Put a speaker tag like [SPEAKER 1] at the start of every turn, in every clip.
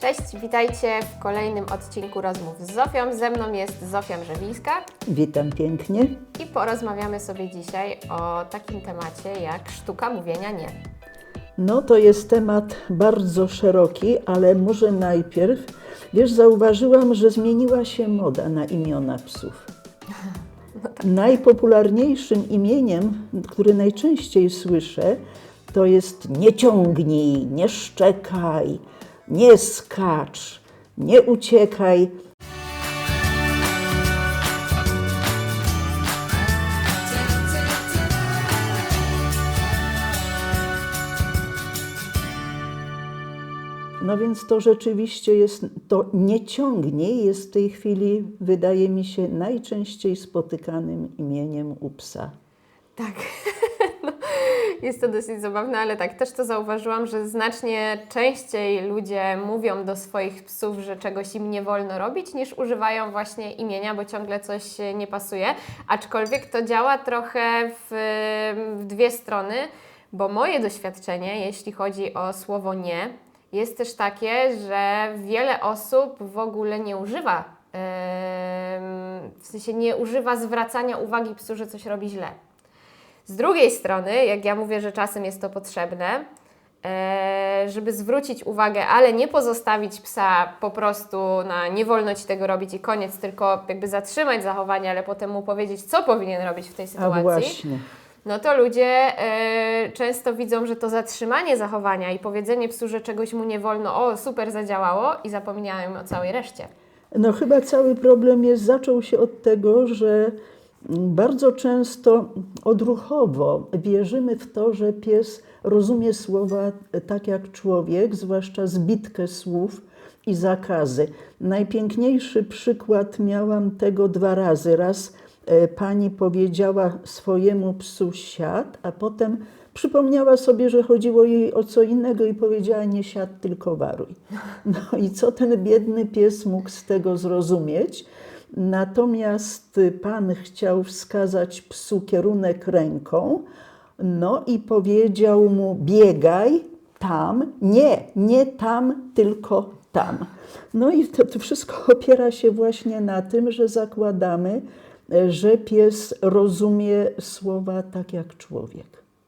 [SPEAKER 1] Cześć, witajcie w kolejnym odcinku rozmów z Zofią. Ze mną jest Zofia Mrzewińska
[SPEAKER 2] Witam pięknie.
[SPEAKER 1] i porozmawiamy sobie dzisiaj o takim temacie jak sztuka mówienia nie.
[SPEAKER 2] No to jest temat bardzo szeroki, ale może najpierw, wiesz, zauważyłam, że zmieniła się moda na imiona psów. Najpopularniejszym imieniem, które najczęściej słyszę, to jest nie ciągnij, nie szczekaj, nie skacz, nie uciekaj. No więc to rzeczywiście jest, to nie ciągnij jest w tej chwili, wydaje mi się, najczęściej spotykanym imieniem u psa.
[SPEAKER 1] Tak. Jest to dosyć zabawne, ale tak, też to zauważyłam, że znacznie częściej ludzie mówią do swoich psów, że czegoś im nie wolno robić, niż używają właśnie imienia, bo ciągle coś nie pasuje. Aczkolwiek to działa trochę w, w dwie strony, bo moje doświadczenie, jeśli chodzi o słowo nie, jest też takie, że wiele osób w ogóle nie używa, w sensie nie używa zwracania uwagi psu, że coś robi źle. Z drugiej strony, jak ja mówię, że czasem jest to potrzebne, e, żeby zwrócić uwagę, ale nie pozostawić psa po prostu na nie wolno ci tego robić i koniec, tylko jakby zatrzymać zachowanie, ale potem mu powiedzieć, co powinien robić w tej
[SPEAKER 2] A
[SPEAKER 1] sytuacji.
[SPEAKER 2] właśnie.
[SPEAKER 1] No to ludzie e, często widzą, że to zatrzymanie zachowania i powiedzenie psu, że czegoś mu nie wolno, o super zadziałało i zapominają o całej reszcie.
[SPEAKER 2] No chyba cały problem jest, zaczął się od tego, że bardzo często odruchowo wierzymy w to, że pies rozumie słowa tak jak człowiek, zwłaszcza zbitkę słów i zakazy. Najpiękniejszy przykład miałam tego dwa razy. Raz e, pani powiedziała swojemu psu siad, a potem przypomniała sobie, że chodziło jej o co innego i powiedziała nie siad, tylko waruj. No i co ten biedny pies mógł z tego zrozumieć? Natomiast pan chciał wskazać psu kierunek ręką, no i powiedział mu biegaj tam, nie, nie tam, tylko tam. No i to, to wszystko opiera się właśnie na tym, że zakładamy, e, że pies rozumie słowa tak jak człowiek.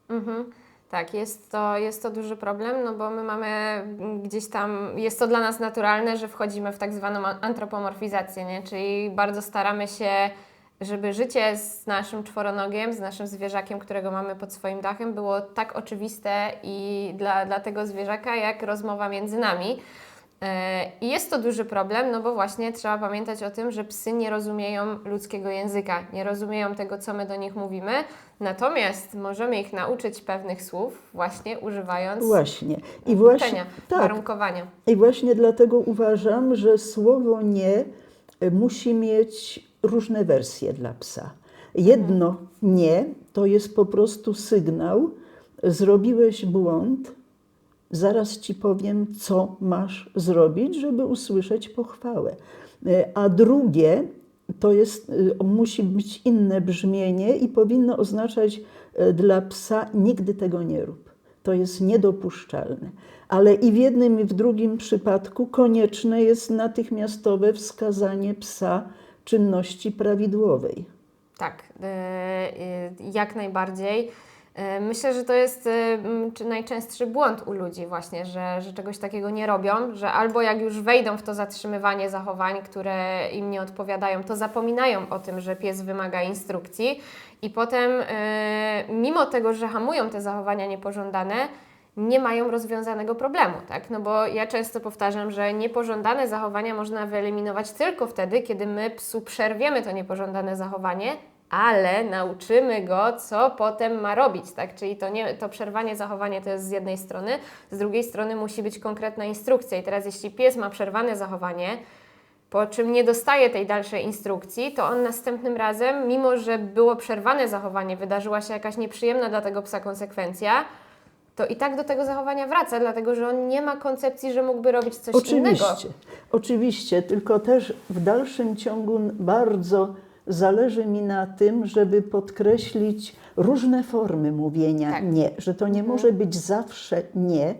[SPEAKER 1] Mhm. Tak, jest to, jest to duży problem, no bo my mamy gdzieś tam, jest to dla nas naturalne, że wchodzimy w tak zwaną antropomorfizację, nie? czyli bardzo staramy się, żeby życie z naszym czworonogiem, z naszym zwierzakiem, którego mamy pod swoim dachem, było tak oczywiste i dla, dla tego zwierzaka, jak rozmowa między nami. I jest to duży problem, no bo właśnie trzeba pamiętać o tym, że psy nie rozumieją ludzkiego języka, nie rozumieją tego, co my do nich mówimy, natomiast możemy ich nauczyć pewnych słów właśnie używając
[SPEAKER 2] Właśnie. I właśnie, tak,
[SPEAKER 1] warunkowania.
[SPEAKER 2] I właśnie dlatego uważam, że słowo nie e, musi mieć różne wersje dla psa. Jedno nie to jest po prostu sygnał, zrobiłeś błąd, zaraz ci powiem, co masz zrobić, żeby usłyszeć pochwałę. E, A drugie to jest, e, musi być inne brzmienie i powinno oznaczać e, dla psa nigdy tego nie rób. To jest niedopuszczalne. Ale i w jednym, i w drugim przypadku konieczne jest natychmiastowe wskazanie psa czynności prawidłowej.
[SPEAKER 1] Tak, jak najbardziej. Y, Myślę, że to jest czy najczęstszy błąd u ludzi właśnie, że, że czegoś takiego nie robią, że albo jak już wejdą w to zatrzymywanie zachowań, które im nie odpowiadają, to zapominają o tym, że pies wymaga instrukcji i potem y, mimo tego, że hamują te zachowania niepożądane, nie mają rozwiązanego problemu, tak? No bo ja często powtarzam, że niepożądane zachowania można wyeliminować tylko wtedy, kiedy my psu przerwiemy to niepożądane zachowanie, ale nauczymy go, co potem ma robić, tak? Czyli to, nie, to przerwanie zachowania to jest z jednej strony, z drugiej strony musi być konkretna instrukcja. I teraz jeśli pies ma przerwane zachowanie, po czym nie dostaje tej dalszej instrukcji, to on następnym razem, mimo że było przerwane zachowanie, wydarzyła się jakaś nieprzyjemna dla tego psa konsekwencja, to i tak do tego zachowania wraca, dlatego że on nie ma koncepcji, że mógłby robić coś innego.
[SPEAKER 2] Oczywiście, oczywiście, tylko też w dalszym ciągu bardzo zależy mi na tym, żeby podkreślić różne formy mówienia
[SPEAKER 1] Tak.
[SPEAKER 2] nie, że to nie może być zawsze nie,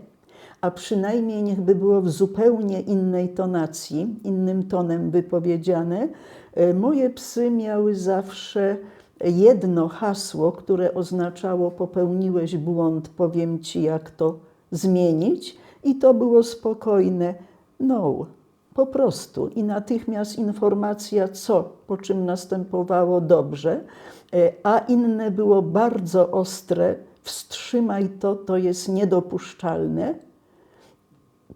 [SPEAKER 2] a przynajmniej niechby było w zupełnie innej tonacji, innym tonem wypowiedziane. E, Moje psy miały zawsze jedno hasło, które oznaczało popełniłeś błąd, powiem ci jak to zmienić i to było spokojne no, po prostu i natychmiast informacja co, po czym następowało dobrze, e, a inne było bardzo ostre, wstrzymaj to, to jest niedopuszczalne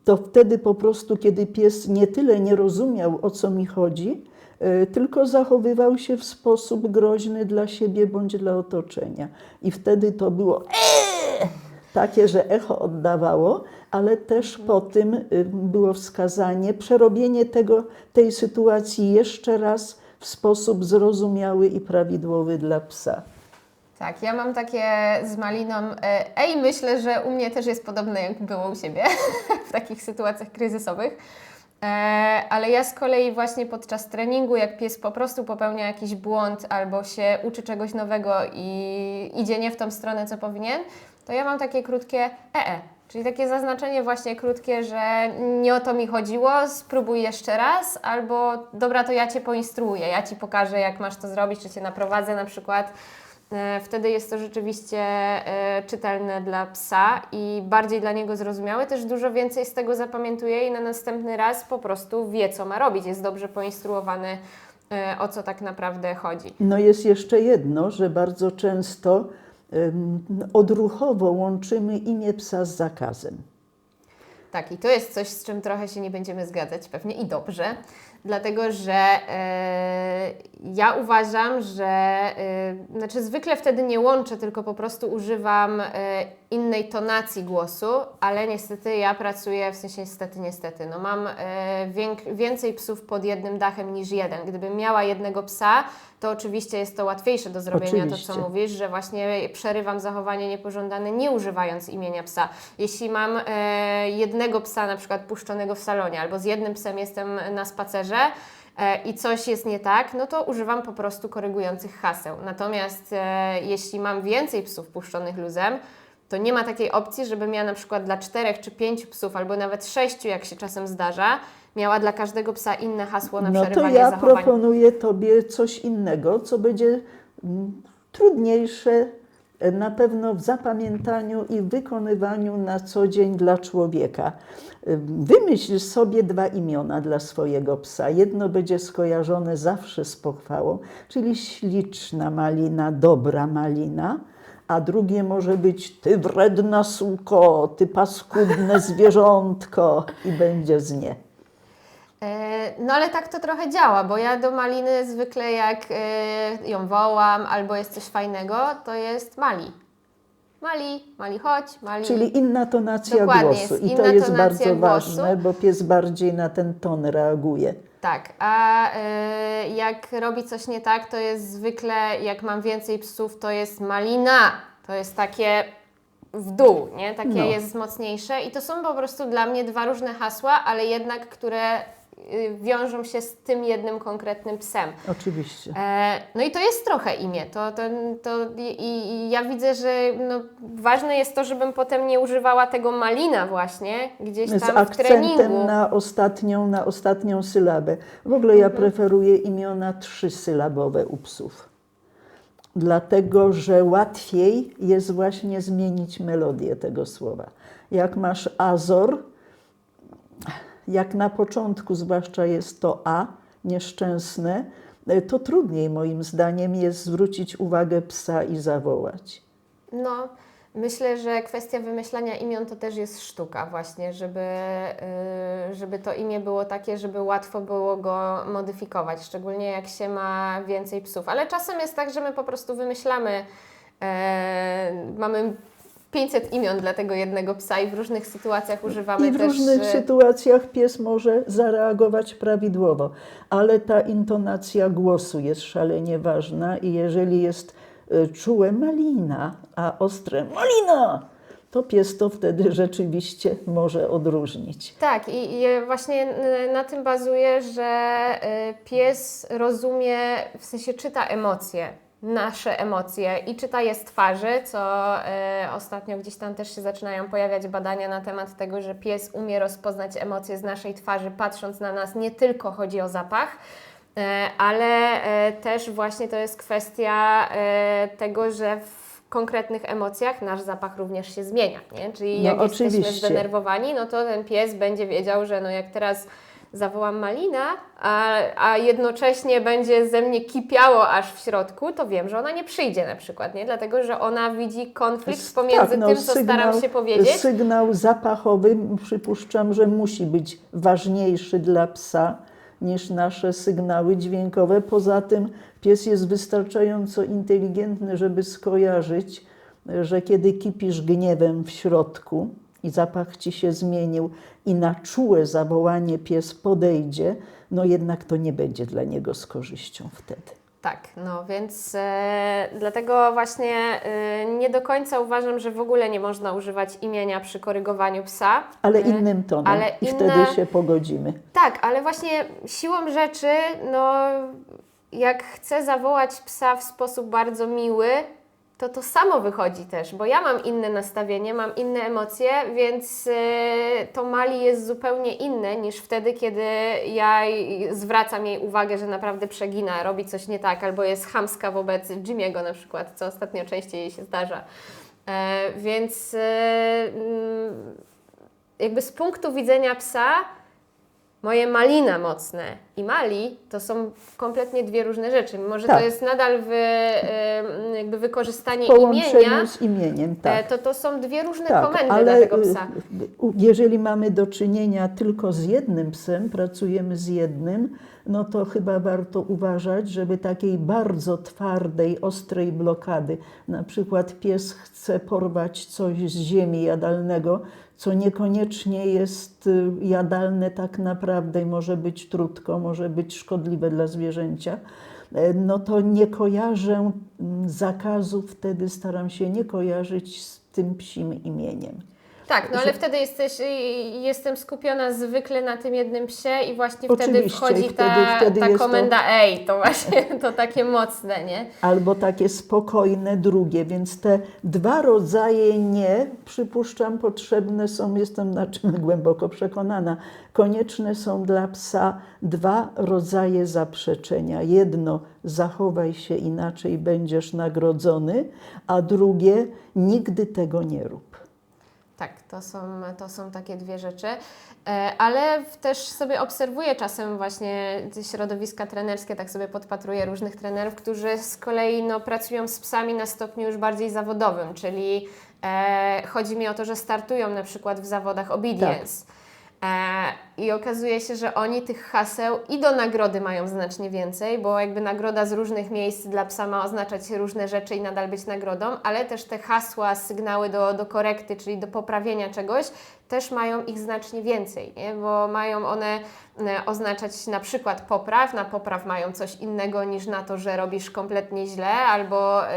[SPEAKER 2] to wtedy po prostu, kiedy pies nie tyle nie rozumiał, o co mi chodzi, e, tylko zachowywał się w sposób groźny dla siebie bądź dla otoczenia. I wtedy to było eee! Takie, że echo oddawało, ale też po tym y, było wskazanie, przerobienie tego, tej sytuacji jeszcze raz w sposób zrozumiały i prawidłowy dla psa.
[SPEAKER 1] Tak, ja mam takie z Maliną. e, Ej, myślę, że u mnie też jest podobne, jak było u Ciebie w takich sytuacjach kryzysowych. E, Ale ja z kolei właśnie podczas treningu, jak pies po prostu popełnia jakiś błąd albo się uczy czegoś nowego i idzie nie w tą stronę, co powinien, to ja mam takie krótkie ee, czyli takie zaznaczenie właśnie krótkie, że nie o to mi chodziło, spróbuj jeszcze raz, albo dobra, to ja Cię poinstruuję, ja Ci pokażę, jak masz to zrobić, czy Cię naprowadzę na przykład. E, Wtedy jest to rzeczywiście e, czytelne dla psa i bardziej dla niego zrozumiałe. Też dużo więcej z tego zapamiętuje i na następny raz po prostu wie, co ma robić. Jest dobrze poinstruowany, e, o co tak naprawdę chodzi.
[SPEAKER 2] No jest jeszcze jedno, że bardzo często odruchowo łączymy imię psa z zakazem.
[SPEAKER 1] Tak, i to jest coś, z czym trochę się nie będziemy zgadzać, pewnie i dobrze, dlatego że e, ja uważam, że e, znaczy zwykle wtedy nie łączę, tylko po prostu używam e, innej tonacji głosu, ale niestety ja pracuję, w sensie niestety, niestety, no mam więcej psów pod jednym dachem niż jeden. Gdybym miała jednego psa, to oczywiście jest to łatwiejsze do zrobienia, to
[SPEAKER 2] Oczywiście.
[SPEAKER 1] co mówisz, że właśnie przerywam zachowanie niepożądane, nie używając imienia psa. Jeśli mam jednego psa na przykład puszczonego w salonie, albo z jednym psem jestem na spacerze, e, i coś jest nie tak, no to używam po prostu korygujących haseł. Natomiast e, jeśli mam więcej psów puszczonych luzem, to nie ma takiej opcji, żebym ja na przykład dla czterech czy pięciu psów, albo nawet sześciu, jak się czasem zdarza, miała dla każdego psa inne hasło na
[SPEAKER 2] No to
[SPEAKER 1] przerywanie
[SPEAKER 2] ja
[SPEAKER 1] zachowań.
[SPEAKER 2] proponuję Tobie coś innego, co będzie mm, trudniejsze na pewno w zapamiętaniu i wykonywaniu na co dzień dla człowieka. Wymyśl sobie dwa imiona dla swojego psa. Jedno będzie skojarzone zawsze z pochwałą, czyli śliczna malina, dobra malina, a drugie może być ty wredna suko, ty paskudne zwierzątko i będzie z nie.
[SPEAKER 1] E, No ale tak to trochę działa, bo ja do Maliny zwykle jak e, ją wołam albo jest coś fajnego, to jest Mali. Mali, Mali chodź, Mali.
[SPEAKER 2] Czyli inna tonacja
[SPEAKER 1] Dokładnie,
[SPEAKER 2] głosu. I to jest bardzo
[SPEAKER 1] głosu.
[SPEAKER 2] ważne, bo pies bardziej na ten ton reaguje.
[SPEAKER 1] Tak, a e, jak robi coś nie tak, to jest zwykle, jak mam więcej psów, to jest Malina. To jest takie w dół, nie? Takie
[SPEAKER 2] No.
[SPEAKER 1] jest mocniejsze i to są po prostu dla mnie dwa różne hasła, ale jednak, które wiążą się z tym jednym konkretnym psem.
[SPEAKER 2] Oczywiście.
[SPEAKER 1] E, No i to jest trochę imię. To, to, to, i, I ja widzę, że no, ważne jest to, żebym potem nie używała tego malina właśnie gdzieś
[SPEAKER 2] Z
[SPEAKER 1] tam w
[SPEAKER 2] akcentem
[SPEAKER 1] treningu.
[SPEAKER 2] na ostatnią, na ostatnią sylabę. W ogóle ja preferuję imiona trzysylabowe u psów. Dlatego, że łatwiej jest właśnie zmienić melodię tego słowa. Jak masz azor, jak na początku zwłaszcza jest to a, nieszczęsne, e, to trudniej moim zdaniem jest zwrócić uwagę psa i zawołać.
[SPEAKER 1] No, myślę, że kwestia wymyślania imion to też jest sztuka właśnie, żeby, y, żeby to imię było takie, żeby łatwo było go modyfikować, szczególnie jak się ma więcej psów. Ale czasem jest tak, że my po prostu wymyślamy, e, mamy 500 imion dla tego jednego psa i w różnych sytuacjach używamy
[SPEAKER 2] I w
[SPEAKER 1] też...
[SPEAKER 2] różnych
[SPEAKER 1] e,
[SPEAKER 2] sytuacjach pies może zareagować prawidłowo, ale ta intonacja głosu jest szalenie ważna i jeżeli jest y, czułe malina, a ostre malina, to pies to wtedy rzeczywiście może odróżnić.
[SPEAKER 1] Tak, i, i właśnie na tym bazuje, że y, pies rozumie, w sensie czyta emocje nasze emocje i czyta je z twarzy, co e, ostatnio gdzieś tam też się zaczynają pojawiać badania na temat tego, że pies umie rozpoznać emocje z naszej twarzy, patrząc na nas. Nie tylko chodzi o zapach, e, ale e, też właśnie to jest kwestia tego, że w konkretnych emocjach nasz zapach również się zmienia, nie? Czyli
[SPEAKER 2] No,
[SPEAKER 1] jak jesteśmy
[SPEAKER 2] oczywiście.
[SPEAKER 1] zdenerwowani, no to ten pies będzie wiedział, że no jak teraz zawołam Malina, a, a jednocześnie będzie ze mnie kipiało aż w środku, to wiem, że ona nie przyjdzie na przykład, nie? Dlatego, że ona widzi konflikt pomiędzy
[SPEAKER 2] Tak, no,
[SPEAKER 1] tym, co staram się powiedzieć.
[SPEAKER 2] Sygnał zapachowy przypuszczam, że musi być ważniejszy dla psa niż nasze sygnały dźwiękowe. Poza tym pies jest wystarczająco inteligentny, żeby skojarzyć, że kiedy kipisz gniewem w środku i zapach ci się zmienił i na czułe zawołanie pies podejdzie, no jednak to nie będzie dla niego z korzyścią wtedy.
[SPEAKER 1] Tak, no więc e, dlatego właśnie e, nie do końca uważam, że w ogóle nie można używać imienia przy korygowaniu psa.
[SPEAKER 2] Ale
[SPEAKER 1] E,
[SPEAKER 2] innym tonem
[SPEAKER 1] ale
[SPEAKER 2] i
[SPEAKER 1] inne-
[SPEAKER 2] wtedy się pogodzimy.
[SPEAKER 1] Tak, ale właśnie siłą rzeczy, no jak chcę zawołać psa w sposób bardzo miły, to to samo wychodzi też, bo ja mam inne nastawienie, mam inne emocje, więc e, to Mali jest zupełnie inne niż wtedy, kiedy ja zwracam jej uwagę, że naprawdę przegina, robi coś nie tak, albo jest chamska wobec Jimmy'ego na przykład, co ostatnio częściej jej się zdarza. E, więc e, mm, jakby z punktu widzenia psa, moje malina mocne i mali to są kompletnie dwie różne rzeczy. Mimo, że
[SPEAKER 2] Tak.
[SPEAKER 1] to jest nadal wy, jakby wykorzystanie imienia,
[SPEAKER 2] z imieniem,
[SPEAKER 1] e,
[SPEAKER 2] tak.
[SPEAKER 1] to to są dwie różne
[SPEAKER 2] tak,
[SPEAKER 1] komendy
[SPEAKER 2] ale
[SPEAKER 1] dla tego
[SPEAKER 2] y,
[SPEAKER 1] psa.
[SPEAKER 2] u- jeżeli mamy do czynienia tylko z jednym psem, pracujemy z jednym, no to chyba warto uważać, żeby takiej bardzo twardej, ostrej blokady, na przykład pies chce porwać coś z ziemi jadalnego, co niekoniecznie jest y, jadalne tak naprawdę i może być trutko, może być szkodliwe dla zwierzęcia, e, no to nie kojarzę mm, zakazu, wtedy staram się nie kojarzyć z tym psim imieniem.
[SPEAKER 1] Tak, no ale wtedy jesteś, jestem skupiona zwykle na tym jednym psie i właśnie wtedy
[SPEAKER 2] Oczywiście,
[SPEAKER 1] wchodzi
[SPEAKER 2] i
[SPEAKER 1] ta,
[SPEAKER 2] wtedy- wtedy
[SPEAKER 1] ta
[SPEAKER 2] jest to-
[SPEAKER 1] komenda ej, to właśnie to takie mocne, nie?
[SPEAKER 2] albo takie spokojne drugie, więc te dwa rodzaje nie, przypuszczam, potrzebne są, jestem na czym głęboko przekonana, konieczne są dla psa dwa rodzaje zaprzeczenia. Jedno, zachowaj się inaczej, będziesz nagrodzony, a drugie, nigdy tego nie rób.
[SPEAKER 1] Tak, to są, to są takie dwie rzeczy. E, Ale też sobie obserwuję czasem właśnie środowiska trenerskie, tak sobie podpatruję różnych trenerów, którzy z kolei no, pracują z psami na stopniu już bardziej zawodowym, czyli e, chodzi mi o to, że startują na przykład w zawodach obedience. E, I okazuje się, że oni tych haseł i do nagrody mają znacznie więcej, bo jakby nagroda z różnych miejsc dla psa ma oznaczać różne rzeczy i nadal być nagrodą, ale też te hasła, sygnały do, do korekty, czyli do poprawienia czegoś, też mają ich znacznie więcej, nie? bo mają one e, oznaczać na przykład popraw, na popraw mają coś innego niż na to, że robisz kompletnie źle albo e,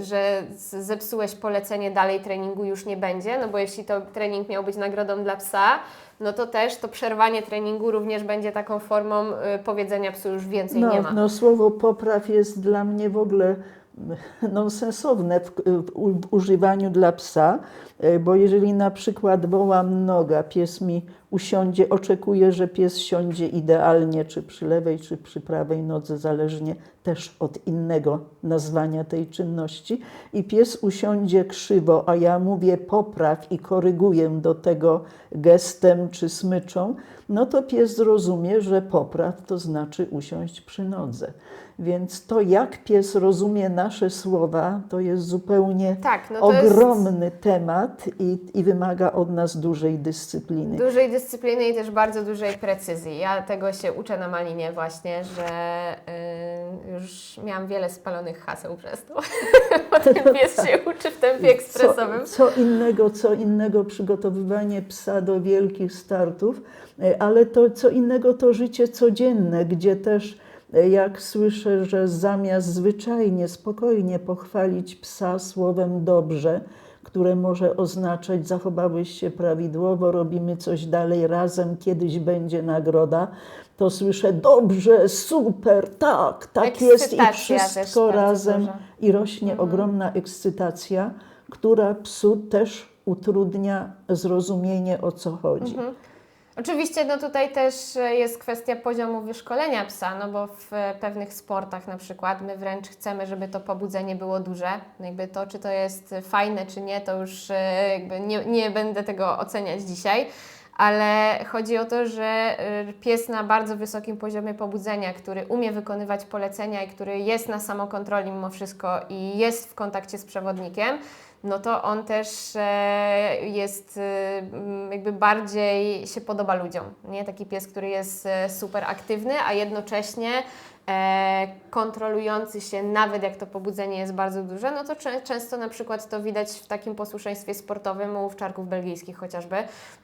[SPEAKER 1] że zepsułeś polecenie, dalej treningu już nie będzie, no bo jeśli to trening miał być nagrodą dla psa, no to też to przerwanie treningu również będzie taką formą e, powiedzenia psu już więcej
[SPEAKER 2] No,
[SPEAKER 1] nie ma.
[SPEAKER 2] no słowo popraw jest dla mnie w ogóle nonsensowne w, w u- używaniu dla psa, e, bo jeżeli na przykład wołam noga, pies mi usiądzie, oczekuję, że pies siądzie idealnie, czy przy lewej, czy przy prawej nodze, zależnie też od innego nazwania tej czynności. I pies usiądzie krzywo, a ja mówię popraw i koryguję do tego gestem czy smyczą, no to pies zrozumie, że popraw to znaczy usiąść przy nodze. Więc to, jak pies rozumie nasze słowa, to jest zupełnie
[SPEAKER 1] Tak, no to jest-
[SPEAKER 2] ogromny temat i, i wymaga od nas dużej dyscypliny.
[SPEAKER 1] Dużej dyscypliny i też bardzo dużej precyzji. Ja tego się uczę na Malinie właśnie, że y, już miałam wiele spalonych haseł przez to. Potem pies się uczy w tempie ekspresowym.
[SPEAKER 2] Co, co innego, co innego przygotowywanie psa do wielkich startów, e, ale to co innego to życie codzienne, gdzie też jak słyszę, że zamiast zwyczajnie, spokojnie pochwalić psa słowem dobrze, które może oznaczać zachowałeś się prawidłowo, robimy coś dalej razem, kiedyś będzie nagroda, to słyszę dobrze, super, tak, tak jest i
[SPEAKER 1] Ekscytacja
[SPEAKER 2] wszystko razem
[SPEAKER 1] duża.
[SPEAKER 2] i rośnie ogromna ekscytacja, która psu też utrudnia zrozumienie o co chodzi.
[SPEAKER 1] Oczywiście no tutaj też e, jest kwestia poziomu wyszkolenia psa, no bo w e, pewnych sportach na przykład my wręcz chcemy, żeby to pobudzenie było duże. No jakby to, czy to jest fajne, czy nie, to już e, jakby nie, nie będę tego oceniać dzisiaj. Ale chodzi o to, że e, pies na bardzo wysokim poziomie pobudzenia, który umie wykonywać polecenia i który jest na samokontroli mimo wszystko i jest w kontakcie z przewodnikiem, no to on też e, jest m, jakby bardziej się podoba ludziom. Nie? Taki pies, który jest e, super aktywny, a jednocześnie kontrolujący się, nawet jak to pobudzenie jest bardzo duże, no to często na przykład to widać w takim posłuszeństwie sportowym u owczarków belgijskich chociażby,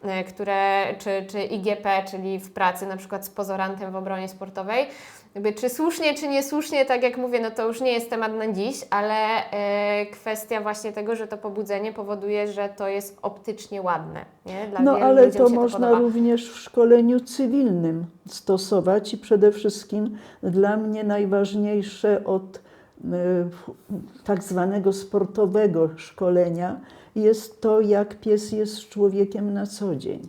[SPEAKER 1] e, które, czy, czy IGP, czyli w pracy na przykład z pozorantem w obronie sportowej. Jakby, czy słusznie, czy niesłusznie, tak jak mówię, no to już nie jest temat na dziś, ale e, kwestia właśnie tego, że to pobudzenie powoduje, że to jest optycznie ładne. Nie? Dla
[SPEAKER 2] No ale to można
[SPEAKER 1] podoba.
[SPEAKER 2] również w szkoleniu cywilnym stosować i przede wszystkim dla mnie najważniejsze od y, tak zwanego sportowego szkolenia jest to, jak pies jest człowiekiem na co dzień.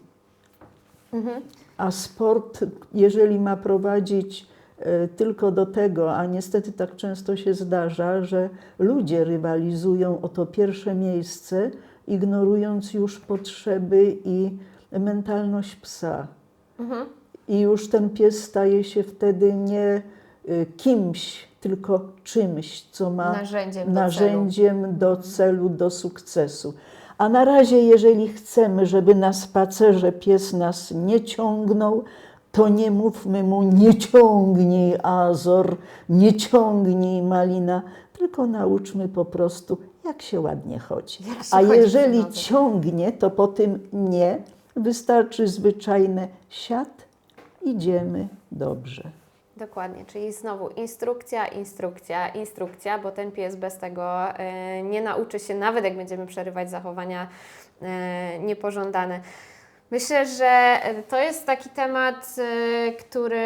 [SPEAKER 2] A sport, jeżeli ma prowadzić e, tylko do tego, a niestety tak często się zdarza, że ludzie rywalizują o to pierwsze miejsce, ignorując już potrzeby i mentalność psa. I już ten pies staje się wtedy nie y, kimś, tylko czymś, co ma
[SPEAKER 1] Narzędziem do
[SPEAKER 2] narzędziem do celu, do sukcesu. A na razie, jeżeli chcemy, żeby na spacerze pies nas nie ciągnął, to nie mówmy mu nie ciągnij Azor, nie ciągnij Malina, tylko nauczmy po prostu, jak się ładnie chodzi. A jeżeli ciągnie, to po tym nie, wystarczy zwyczajne siad, idziemy dobrze.
[SPEAKER 1] Dokładnie, czyli znowu instrukcja, instrukcja, instrukcja, bo ten pies bez tego e, nie nauczy się, nawet jak będziemy przerywać zachowania e, niepożądane. Myślę, że e, to jest taki temat, e, który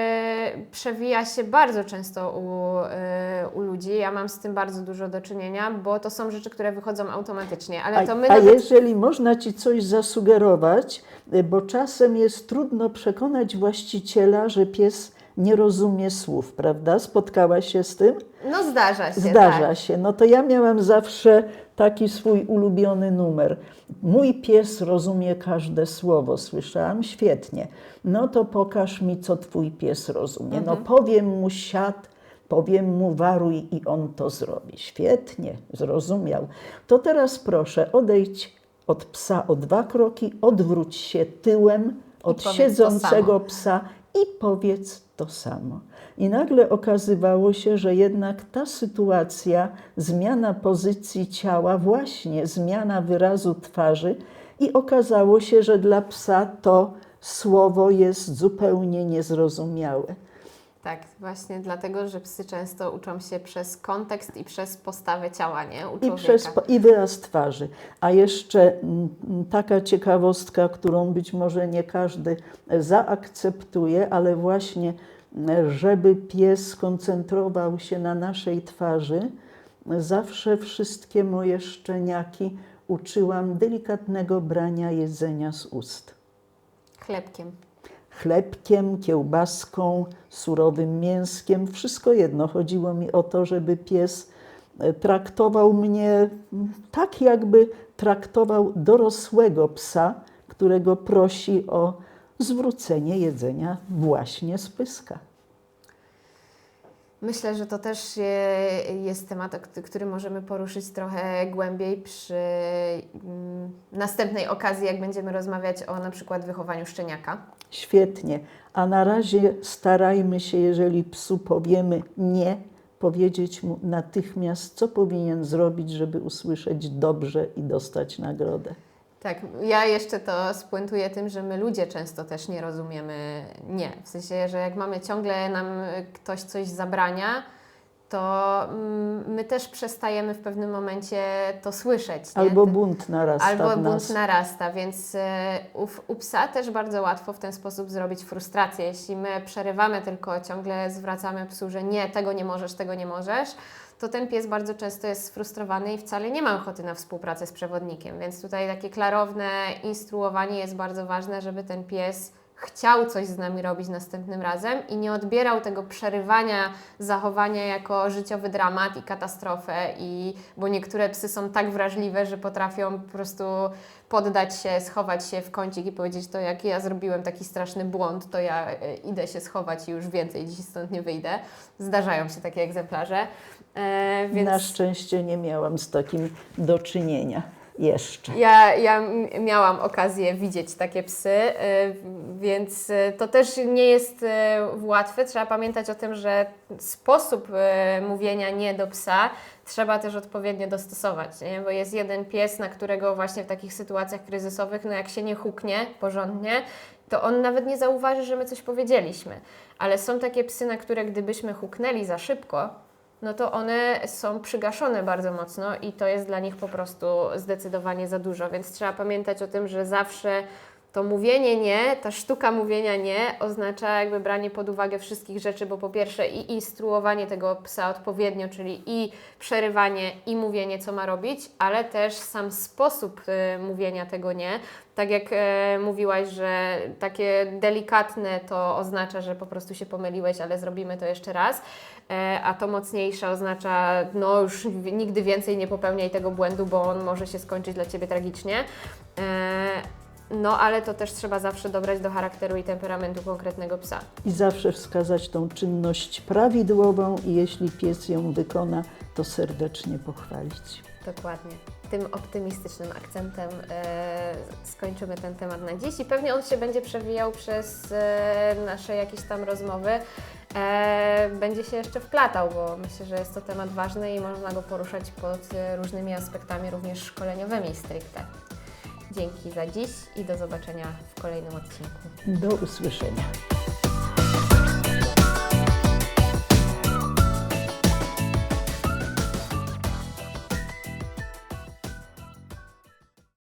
[SPEAKER 1] przewija się bardzo często u, e, u ludzi. Ja mam z tym bardzo dużo do czynienia, bo to są rzeczy, które wychodzą automatycznie, ale
[SPEAKER 2] A,
[SPEAKER 1] to my
[SPEAKER 2] a
[SPEAKER 1] nawet...
[SPEAKER 2] jeżeli można Ci coś zasugerować, bo czasem jest trudno przekonać właściciela, że pies nie rozumie słów, prawda? Spotkałaś się z tym?
[SPEAKER 1] No zdarza się,
[SPEAKER 2] Zdarza
[SPEAKER 1] tak.
[SPEAKER 2] się. No to ja miałam zawsze taki swój ulubiony numer. Mój pies rozumie każde słowo. Słyszałam? Świetnie. No to pokaż mi, co twój pies rozumie. No powiem mu siad, powiem mu waruj i on to zrobi. Świetnie, zrozumiał. To teraz proszę, odejdź od psa o dwa kroki, odwróć się tyłem od siedzącego psa i powiedz to samo. I nagle okazywało się, że jednak ta sytuacja, zmiana pozycji ciała, właśnie zmiana wyrazu twarzy, i okazało się, że dla psa to słowo jest zupełnie niezrozumiałe.
[SPEAKER 1] Tak, właśnie dlatego, że psy często uczą się przez kontekst i przez postawę ciała, nie? U
[SPEAKER 2] I, przez, I wyraz twarzy. A jeszcze mm, taka ciekawostka, którą być może nie każdy zaakceptuje, ale właśnie, mm, żeby pies skoncentrował się na naszej twarzy, zawsze wszystkie moje szczeniaki uczyłam delikatnego brania jedzenia z ust
[SPEAKER 1] Chlebkiem.
[SPEAKER 2] Chlebkiem, kiełbaską, surowym mięskiem, wszystko jedno. Chodziło mi o to, żeby pies e, traktował mnie mm, tak, jakby traktował dorosłego psa, którego prosi o zwrócenie jedzenia właśnie z pyska.
[SPEAKER 1] Myślę, że to też jest temat, który możemy poruszyć trochę głębiej przy mm, następnej okazji, jak będziemy rozmawiać o na przykład wychowaniu szczeniaka.
[SPEAKER 2] Świetnie. A na razie starajmy się, jeżeli psu powiemy nie, powiedzieć mu natychmiast, co powinien zrobić, żeby usłyszeć dobrze i dostać nagrodę.
[SPEAKER 1] Tak, ja jeszcze to spuentuję tym, że my ludzie często też nie rozumiemy nie. W sensie, że jak mamy ciągle nam ktoś coś zabrania, to mm, my też przestajemy w pewnym momencie to słyszeć. nie?
[SPEAKER 2] Albo bunt narasta
[SPEAKER 1] Albo bunt
[SPEAKER 2] nas.
[SPEAKER 1] narasta, więc e, u, u psa też bardzo łatwo w ten sposób zrobić frustrację. Jeśli my przerywamy tylko, ciągle zwracamy psu, że nie, tego nie możesz, tego nie możesz, to ten pies bardzo często jest sfrustrowany i wcale nie ma ochoty na współpracę z przewodnikiem. Więc tutaj takie klarowne instruowanie jest bardzo ważne, żeby ten pies chciał coś z nami robić następnym razem i nie odbierał tego przerywania zachowania jako życiowy dramat i katastrofę, i, bo niektóre psy są tak wrażliwe, że potrafią po prostu poddać się, schować się w kącik i powiedzieć to, jak ja zrobiłem taki straszny błąd, to ja e, idę się schować i już więcej dziś stąd nie wyjdę. Zdarzają się takie egzemplarze. E, więc...
[SPEAKER 2] Na szczęście nie miałam z takim do czynienia jeszcze.
[SPEAKER 1] Ja, ja miałam okazję widzieć takie psy, y, więc y, to też nie jest y, łatwe. Trzeba pamiętać o tym, że sposób mówienia nie do psa trzeba też odpowiednio dostosować, nie? bo jest jeden pies, na którego właśnie w takich sytuacjach kryzysowych, no jak się nie huknie porządnie, to on nawet nie zauważy, że my coś powiedzieliśmy. Ale są takie psy, na które gdybyśmy huknęli za szybko, no to one są przygaszone bardzo mocno i to jest dla nich po prostu zdecydowanie za dużo, więc trzeba pamiętać o tym, że zawsze to mówienie nie, ta sztuka mówienia nie oznacza jakby branie pod uwagę wszystkich rzeczy, bo po pierwsze i instruowanie tego psa odpowiednio, czyli i przerywanie, i mówienie, co ma robić, ale też sam sposób y, mówienia tego nie. Tak jak e, mówiłaś, że takie delikatne to oznacza, że po prostu się pomyliłeś, ale zrobimy to jeszcze raz, e, a to mocniejsze oznacza, no już nigdy więcej nie popełniaj tego błędu, bo on może się skończyć dla Ciebie tragicznie. E, no, ale to też trzeba zawsze dobrać do charakteru i temperamentu konkretnego psa.
[SPEAKER 2] I zawsze wskazać tą czynność prawidłową i jeśli pies ją wykona, to serdecznie pochwalić.
[SPEAKER 1] Dokładnie. Tym optymistycznym akcentem e, skończymy ten temat na dziś i pewnie on się będzie przewijał przez e, nasze jakieś tam rozmowy. E, będzie się jeszcze wplatał, bo myślę, że jest to temat ważny i można go poruszać pod e, różnymi aspektami, również szkoleniowymi stricte. Dzięki za dziś i do zobaczenia w kolejnym odcinku.
[SPEAKER 2] Do usłyszenia.